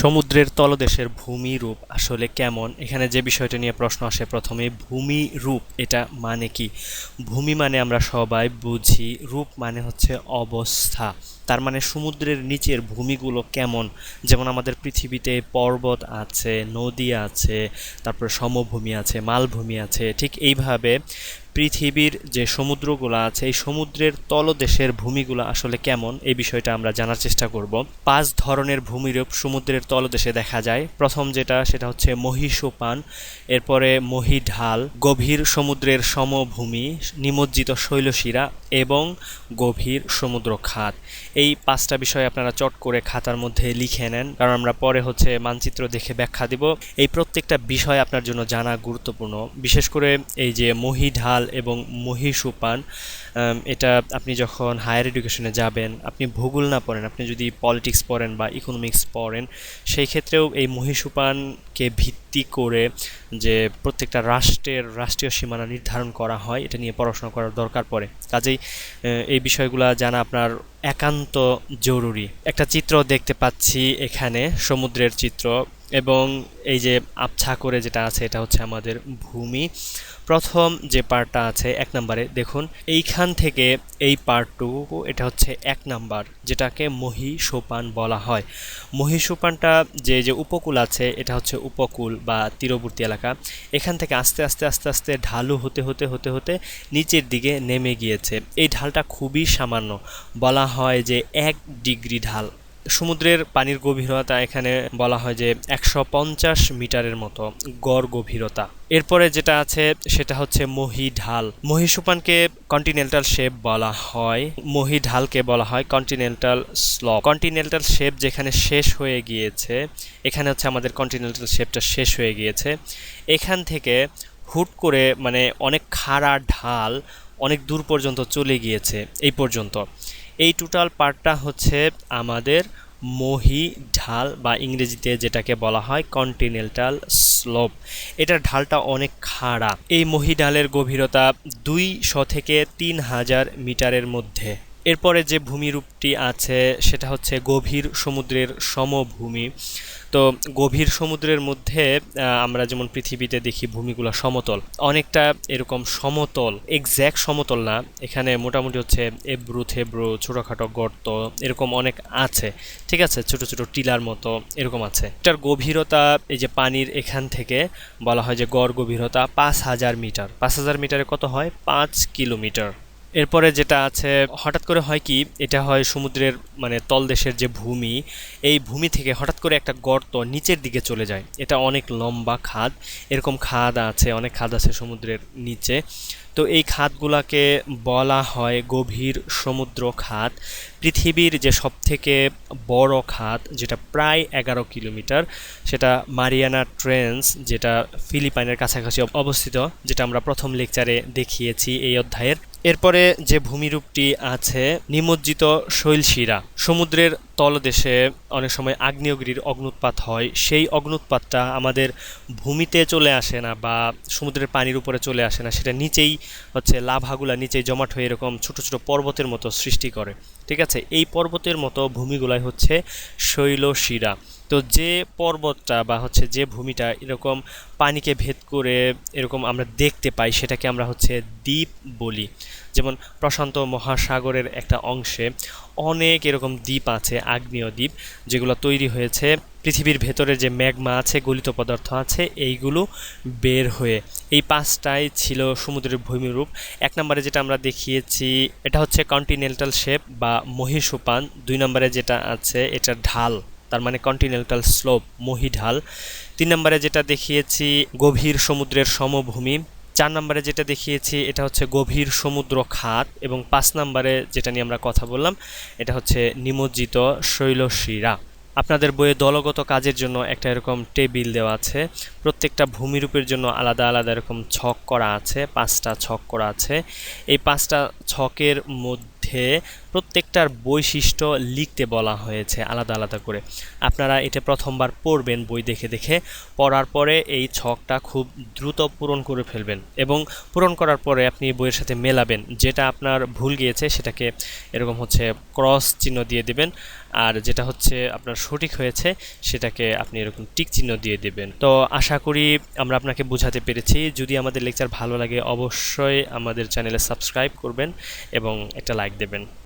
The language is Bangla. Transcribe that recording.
সমুদ্রের তলদেশের ভূমি রূপ আসলে কেমন? এখানে যে বিষয়টা নিয়ে প্রশ্ন আসে প্রথমে, ভূমি রূপ এটা মানে কি? ভূমি মানে আমরা সবাই বুঝি, রূপ মানে হচ্ছে অবস্থা। তার মানে সমুদ্রের নিচের ভূমিগুলো কেমন? যেমন আমাদের পৃথিবীতে পর্বত আছে, নদী আছে, তারপরে সমভূমি আছে, মালভূমি আছে, ঠিক এইভাবে পৃথিবীর যে সমুদ্রগুলো আছে, এই সমুদ্রের তলদেশের ভূমিগুলো আসলে কেমন, এই বিষয়টা আমরা জানার চেষ্টা করব। পাঁচ ধরনের ভূমিরূপ সমুদ্রের তলদেশে দেখা যায়। প্রথম যেটা, সেটা হচ্ছে মহীসোপান এরপরে মহীঢাল, গভীর সমুদ্রের সমভূমি, নিমজ্জিত শৈলশিরা এবং গভীর সমুদ্র খাত এই পাঁচটা বিষয় আপনারা চট করে খাতার মধ্যে লিখে নেন, কারণ আমরা পরে হচ্ছে মানচিত্র দেখে ব্যাখ্যা দিব। এই প্রত্যেকটা বিষয় আপনার জন্য জানা গুরুত্বপূর্ণ। বিশেষ করে এই যে মহীঢাল এবং মহীসোপান আম, এটা আপনি যখন হায়ার এডুকেশনে যাবেন আপনি ভূগোল না পড়েন আপনি যদি পলিটিক্স পড়েন বা ইকোনমিক্স পড়েন সেই ক্ষেত্রেও এই মহীসোপানকে ভিত্তি করে যে প্রত্যেকটা রাষ্ট্রের রাষ্ট্রীয় সীমানা নির্ধারণ করা হয় এটা নিয়ে পড়াশোনা করার দরকার পড়ে। কাজেই এই বিষয়গুলো জানা আপনার একান্ত জরুরি। একটা চিত্র দেখতে পাচ্ছি এখানে সমুদ্রের চিত্র। এবং এই যে আবছা করে যেটা আছে, এটা হচ্ছে আমাদের ভূমি। প্রথম যে পার্টটা আছে, এক নম্বরে, দেখুন, এইখান থেকে এই পার্টটুকু, এটা হচ্ছে এক নাম্বার, যেটাকে মহি সোপান বলা হয়। মহি সোপানটা যে যে উপকূল আছে, এটা হচ্ছে উপকূল বা তীরবর্তী এলাকা। এখান থেকে আস্তে আস্তে আস্তে আস্তে ঢালু হতে হতে হতে হতে নিচের দিকে নেমে গিয়েছে। এই ঢালটা খুবই সামান্য। বলা হয় যে এক ডিগ্রি ঢাল। সমুদ্রের পানির গভীরতা এখানে বলা হয় যে একশো পঞ্চাশ মিটারের মতো গড় গভীরতা। এরপরে যেটা আছে সেটা হচ্ছে মহি ঢাল। মহিষুপানকে কন্টিনেন্টাল শেপ বলা হয়। মহি ঢালকে বলা হয় কন্টিনেন্টাল স্লপ কন্টিনেন্টাল শেপ যেখানে শেষ হয়ে গিয়েছে, এখানে হচ্ছে আমাদের কন্টিনেন্টাল শেপটা শেষ হয়ে গিয়েছে। এখান থেকে হুট করে মানে অনেক খাড়া ঢাল অনেক দূর পর্যন্ত চলে গিয়েছে, এই পর্যন্ত। এই টোটাল পার্টটা হচ্ছে আমাদের মহি ঢাল বা ইংরেজিতে যেটাকে বলা হয় কন্টিনেন্টাল স্লোপ এটার ঢালটা অনেক খাড়া। এই মহি ঢালের গভীরতা দুইশো থেকে তিন হাজার মিটারের মধ্যে। এরপরে যে ভূমিরূপটি আছে, সেটা হচ্ছে গভীর সমুদ্রের সমভূমি। তো গভীর সমুদ্রের মধ্যে আমরা যেমন পৃথিবীতে দেখি ভূমিগুলো সমতল। অনেকটা এরকম সমতল এক্স্যাক্ট সমতল না। এখানে মোটামুটি হচ্ছে এব্রু থেব্রু, ছোটোখাটো গর্ত, এরকম অনেক আছে। ঠিক আছে? ছোট ছোট টিলার মতো এরকম আছে। এটার গভীরতা, এই যে পানির এখান থেকে বলা হয় যে গড় গভীরতা, পাঁচ হাজার মিটার। পাঁচ হাজার মিটারে কত হয়? পাঁচ কিলোমিটার। এরপরে যেটা আছে, হঠাৎ করে হয় কি, এটা হয় সমুদ্রের মানে তলদেশের যে ভূমি, এই ভূমি থেকে হঠাৎ করে একটা গর্ত নিচের দিকে চলে যায়। এটা অনেক লম্বা খাদ, এরকম খাদ আছে, অনেক খাদ আছে সমুদ্রের নিচে। তো এই খাদগুলাকে বলা হয় গভীর সমুদ্র খাত পৃথিবীর যে সবথেকে বড় খাত যেটা প্রায় এগারো কিলোমিটার, সেটা মারিয়ানা ট্রেন্স, যেটা ফিলিপাইনের কাছাকাছি অবস্থিত, যেটা আমরা প্রথম লেকচারে দেখিয়েছি এই অধ্যায়ের। এরপরে যে ভূমিরূপটি আছে, নিমজ্জিত শৈলশিরা সমুদ্রের তলদেশে অনেক সময় আগ্নেয়গিরির অগ্নুৎপাত হয়। সেই অগ্নুৎপাতটা আমাদের ভূমিতে চলে আসে না বা সমুদ্রের পানির উপরে চলে আসে না। সেটা নিচেই হচ্ছে লাভাগুলা নিচেই জমাট হয়ে এরকম ছোটো ছোটো পর্বতের মতো সৃষ্টি করে। ঠিক আছে, এই পর্বতের মতো ভূমিগুলাই হচ্ছে শৈলশিরা। তো যে পর্বতটা বা হচ্ছে যে ভূমিটা এরকম পানিকে ভেদ করে এরকম আমরা দেখতে পাই, সেটাকে আমরা হচ্ছে দ্বীপ বলি। যেমন প্রশান্ত মহাসাগরের একটা অংশে অনেক এরকম দ্বীপ আছে, আগ্নেয় দ্বীপ, যেগুলো তৈরি হয়েছে পৃথিবীর ভেতরে যে ম্যাগমা আছে, গলিত পদার্থ আছে, এইগুলো বের হয়ে, এই পাঁচটাই ছিল সমুদ্রের ভূমিরূপ। এক নম্বরে যেটা আমরা দেখিয়েছি, এটা হচ্ছে কন্টিনেন্টাল শেপ বা মহীসোপান। দুই নম্বরে যেটা আছে, এটা ঢাল, তার মানে কন্টিনেন্টাল স্লোপ মহিঢাল। তিন নম্বরে যেটা দেখিয়েছি, গভীর সমুদ্রের সমভূমি। চার নম্বরে যেটা দেখিয়েছি, এটা হচ্ছে গভীর সমুদ্র খাত এবং পাঁচ নম্বরে যেটা নিয়ে আমরা কথা বললাম, এটা হচ্ছে নিমজ্জিত শৈলশিরা। আপনাদের বইয়ে দলগত কাজের জন্য একটা এরকম টেবিল দেওয়া আছে। প্রত্যেকটা ভূমিরূপের জন্য আলাদা আলাদা এরকম ছক করা আছে, পাঁচটা ছক করা আছে। এই পাঁচটা ছকের মধ্যে মধ্যে প্রত্যেকটার বৈশিষ্ট্য লিখতে বলা হয়েছে আলাদা আলাদা করে। আপনারা এটা প্রথমবার পড়বেন বই দেখে দেখে। পড়ার পরে এই ছকটা খুব দ্রুত পূরণ করে ফেলবেন এবং পূরণ করার পরে আপনি বইয়ের সাথে মেলাবেন। যেটা আপনার ভুল গিয়েছে সেটাকে এরকম হচ্ছে ক্রস চিহ্ন দিয়ে দেবেন আর যেটা হচ্ছে আপনার সঠিক হয়েছে সেটাকে আপনি এরকম টিক চিহ্ন দিয়ে দেবেন। তো আশা করি আমরা আপনাকে বোঝাতে পেরেছি। যদি আমাদের লেকচার ভালো লাগে অবশ্যই আমাদের চ্যানেলে সাবস্ক্রাইব করবেন এবং একটা লাইক দেবেন